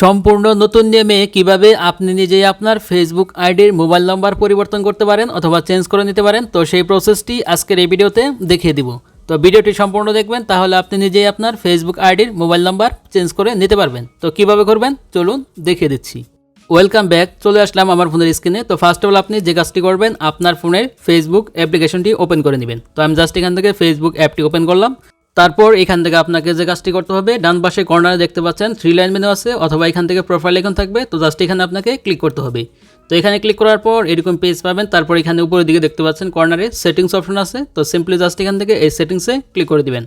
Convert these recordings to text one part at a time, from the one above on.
সম্পূর্ণ নতুন নিয়মে কীভাবে আপনি নিজেই আপনার ফেসবুক আইডির মোবাইল নাম্বার পরিবর্তন করতে পারেন অথবা চেঞ্জ করে নিতে পারেন, তো সেই প্রসেসটি আজকের এই ভিডিওতে দেখিয়ে দিব। তো ভিডিওটি সম্পূর্ণ দেখবেন, তাহলে আপনি নিজেই আপনার ফেসবুক আইডির মোবাইল নাম্বার চেঞ্জ করে নিতে পারবেন। তো কীভাবে করবেন? চলুন দেখিয়ে দিচ্ছি। ওয়েলকাম ব্যাক চলে আসলাম আমার ফোনের স্ক্রিনে। তো ফার্স্ট অফ অল আপনি যে কাজটি করবেন, আপনার ফোনের ফেসবুক অ্যাপ্লিকেশনটি ওপেন করে নেবেন। তো আমি জাস্ট এখান থেকে ফেসবুক অ্যাপটি ওপেন করলাম। তারপর এখান থেকে আপনাকে যে কাজটি করতে হবে, ডান পাশে কর্নারে দেখতে পাচ্ছেন থ্রি লাইন মেনু আছে, অথবা এখান থেকে প্রোফাইল এখন থাকবে, তো জাস্ট এখানে আপনাকে ক্লিক করতে হবে। তো এখানে ক্লিক করার পর এরকম পেজ পাবেন, তারপর এখানে উপরের দিকে দেখতে পাচ্ছেন কর্নারে সেটিংস অপশন আছে, তো সিম্পলি জাস্ট এখান থেকে এই সেটিংসে ক্লিক করে দিবেন।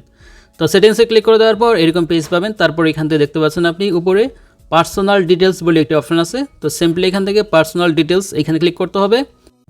তো সেটিংসে ক্লিক করে দেওয়ার পর এরকম পেজ পাবেন, তারপর এখান থেকে দেখতে পাচ্ছেন আপনি উপরে পার্সোনাল ডিটেলস বলে একটি অপশন আছে, তো সিম্পলি এখান থেকে পার্সোনাল ডিটেলস এখানে ক্লিক করতে হবে।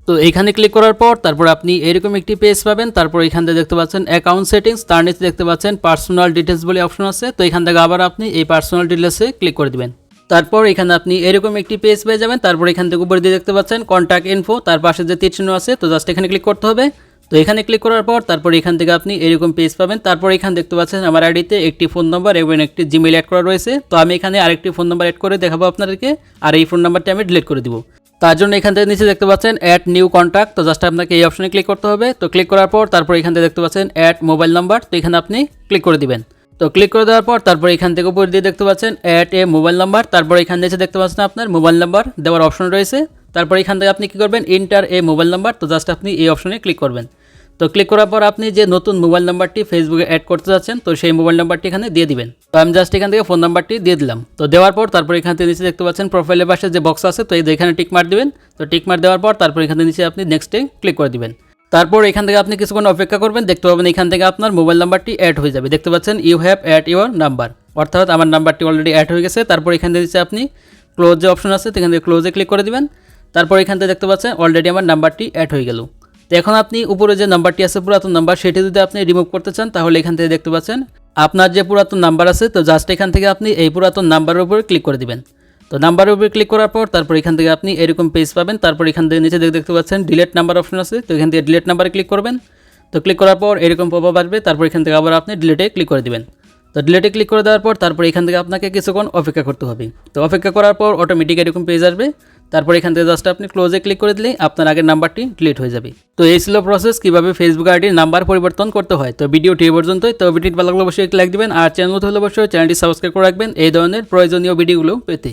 তো এখানে ক্লিক করার পর তারপর আপনি এরকম একটি পেজ পাবেন। তারপর এখান থেকে দেখতে পাচ্ছেন অ্যাকাউন্ট সেটিংস তার নিচে দেখতে পাচ্ছেন পার্সোনাল ডিটেলস বলে অপশন আছে। তো এখান থেকে আবার আপনি এই পার্সোনাল ডিটেলসে ক্লিক করে দিবেন। তারপর এখানে আপনি এরকম একটি পেজ পেয়ে যাবেন। তারপর এখান থেকে উপরে দিয়ে দেখতে পাচ্ছেন কন্ট্যাক্ট ইনফো তার পাশে যে তীর চিহ্ন আছে, তো জাস্ট এখানে ক্লিক করতে হবে। তো এখানে ক্লিক করার পর তারপর এখান থেকে আপনি এরকম পেজ পাবেন। তারপর এখানে দেখতে পাচ্ছেন আমার আইডিতে একটি ফোন নাম্বার এবং একটি জিমেল অ্যাড করা রয়েছে। তো আমি এখানে আরেকটি ফোন নাম্বার অ্যাড করে দেখাবো আপনাদেরকে। আর এই ফোন নাম্বারটি আমি ডিলিট করে দিব। তার জন্য এখান থেকে নিচে দেখতে পাচ্ছেন অ্যাড নিউ কন্ট্যাক্ট তো জাস্ট আপনাকে এই অপশনে ক্লিক করতে হবে। তো ক্লিক করার পর তারপর এখান থেকে দেখতে পাচ্ছেন অ্যাড মোবাইল নাম্বার তো এখানে আপনি ক্লিক করে দিবেন। তো ক্লিক করে দেওয়ার পর তারপর এখান থেকে উপর দিয়ে দেখতে পাচ্ছেন অ্যাড এ মোবাইল নাম্বার তারপর এখান নিচে দেখতে পাচ্ছেন আপনার মোবাইল নাম্বার দেওয়ার অপশন রয়েছে। তারপর এখান থেকে আপনি কী করবেন? ইন্টার এ মোবাইল নাম্বার তো জাস্ট আপনি এই অপশনে ক্লিক করবেন। তো ক্লিক করার পর আপনি যে নতুন মোবাইল নাম্বারটি ফেসবুকে অ্যাড করতে যাচ্ছেন, তো সেই মোবাইল নাম্বারটি এখানে দিয়ে দিবেন। তো আমি জাস্ট এখান থেকে ফোন নাম্বারটি দিয়ে দিলাম। তো দেওয়ার পর তারপর এখান থেকে নিচে দেখতে পাচ্ছেন প্রোফাইলের পাশে যে বক্স আছে, তো এই এখানে টিক মার দিবেন। তো টিক মার দেওয়ার পর তারপর এখান থেকে নিচে আপনি নেক্সটে ক্লিক করে দিবেন। তারপর এখান থেকে আপনি কিছুক্ষণ অপেক্ষা করবেন, দেখতে পাবেন এখান থেকে আপনার মোবাইল নাম্বারটি অ্যাড হয়ে যাবে। দেখতে পাচ্ছেন you have add your number অর্থাৎ আমার নাম্বারটি অলরেডি অ্যাড হয়ে গেছে। তারপর এখান থেকে নিচে আপনি ক্লোজ যে অপশন আছে সেখান থেকে ক্লোজে ক্লিক করে দিবেন। তারপর এখান থেকে দেখতে পাচ্ছেন অলরেডি আমার নাম্বারটি অ্যাড হয়ে গেল। তো এখন আপনি উপরে যে নাম্বারটি আছে, পুরাতন নাম্বার, সেটি যদি আপনি রিমুভ করতে চান, তাহলে এখান থেকে দেখতে পাচ্ছেন আপনার যে পুরাতন নাম্বার আছে, তো জাস্ট এখান থেকে আপনি এই পুরাতন নাম্বারের উপরে ক্লিক করে দিবেন। তো নাম্বারের উপরে ক্লিক করার পর, তারপর এখান থেকে আপনি এরকম পেজ পাবেন। তারপর এখান থেকে নিচে দেখে দেখতে পাচ্ছেন ডিলেট নাম্বার অপশন আছে, তো এখান থেকে ডিলেট নাম্বারে ক্লিক করবেন। তো ক্লিক করার পর এরকম পপ আসবে, তারপর এখান থেকে আবার আপনি ডিলেটে ক্লিক করে দিবেন। তো ডিলেটে ক্লিক করে দেওয়ার পর, তারপর এখান থেকে আপনাকে কিছুক্ষণ অপেক্ষা করতে হবে। তো অপেক্ষা করার পর অটোমেটিক এরকম পেজ আসবে। তারপর এখান থেকে জাস্ট আপনি ক্লোজে ক্লিক করে দিলেই আপনার আগের নাম্বারটি ডিলিট হয়ে যাবে। তো এই ছিল প্রসেস কীভাবে ফেসবুক আইডির নাম্বার পরিবর্তন করতে হয়। তো ভিডিওটি এই পর্যন্তই। তো ভিডিওটি ভালো লাগলে অবশ্যই লাইক দিবেন। আর চ্যানেল হলে অবশ্যই চ্যানেলটি সাবস্ক্রাইব করে রাখবেন। এই ধরনের প্রয়োজনীয় ভিডিওগুলো পেতে।